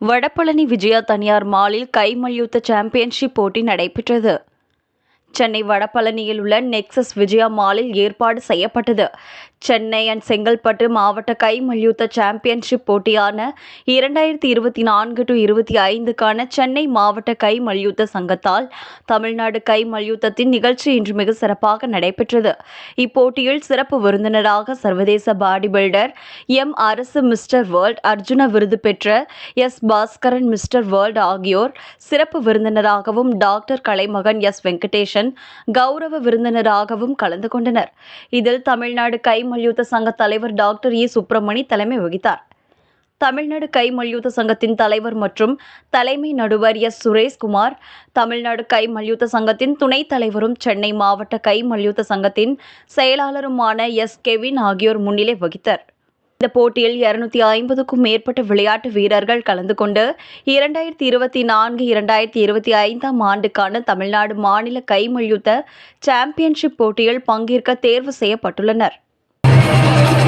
வடபழனி விஜயா தனியார் மாலில் கை மல்யுத்த சாம்பியன்ஷிப் போட்டி நடைபெற்றது. சென்னை வடபழனியில் உள்ள நெக்சஸ் விஜயா மாலில் ஏற்பாடு செய்யப்பட்டது. சென்னை அண்ட் செங்கல்பட்டு மாவட்ட கை மல்யுத்த சாம்பியன்ஷிப் போட்டியான இரண்டாயிரத்தி இருபத்தி நான்கு டு இருபத்தி ஐந்துக்கான சென்னை மாவட்ட கை மல்யுத்த சங்கத்தால் தமிழ்நாடு கை மல்யுத்தத்தின் நிகழ்ச்சி இன்று மிக சிறப்பாக நடைபெற்றது. இப்போட்டியில் சிறப்பு விருந்தினராக சர்வதேச body builder M Arasu mister world Arjuna விருது பெற்ற எஸ் பாஸ்கரன் மிஸ்டர் வேர்ல்ட் ஆகியோர் சிறப்பு விருந்தினராகவும் டாக்டர் கலைமகன் எஸ் வெங்கடேசன் கௌரவ விருந்தினராகவும் கலந்து கொண்டனர். இதில் தமிழ்நாடு கை மல்யுத்த சங்க தலைவர் டாக்டர் இ சுப்பிரமணி தலைமை வகித்தார். தமிழ்நாடு கை மல்யுத்த சங்கத்தின் தலைவர் மற்றும் தலைமை நடுவர் எஸ். சுரேஷ்குமார் தமிழ்நாடு கை மல்யுத்த சங்கத்தின் துணைத் தலைவரும் சென்னை மாவட்ட கை மல்யுத்த சங்கத்தின் செயலாளருமான எஸ். கெவின் ஆகியோர் முன்னிலை வகித்தர். இந்த போட்டியில் இருநூத்தி ஐம்பதுக்கும் மேற்பட்ட விளையாட்டு வீரர்கள் கலந்து கொண்டு இரண்டாயிரத்தி இருபத்தி நான்கு இரண்டாயிரத்தி இருபத்தி ஐந்தாம் ஆண்டுக்கான தமிழ்நாடு மாநில கை மல்யுத்த சாம்பியன்ஷிப் போட்டியில் பங்கேற்க தேர்வு செய்யப்பட்டுள்ளனர். Thank you.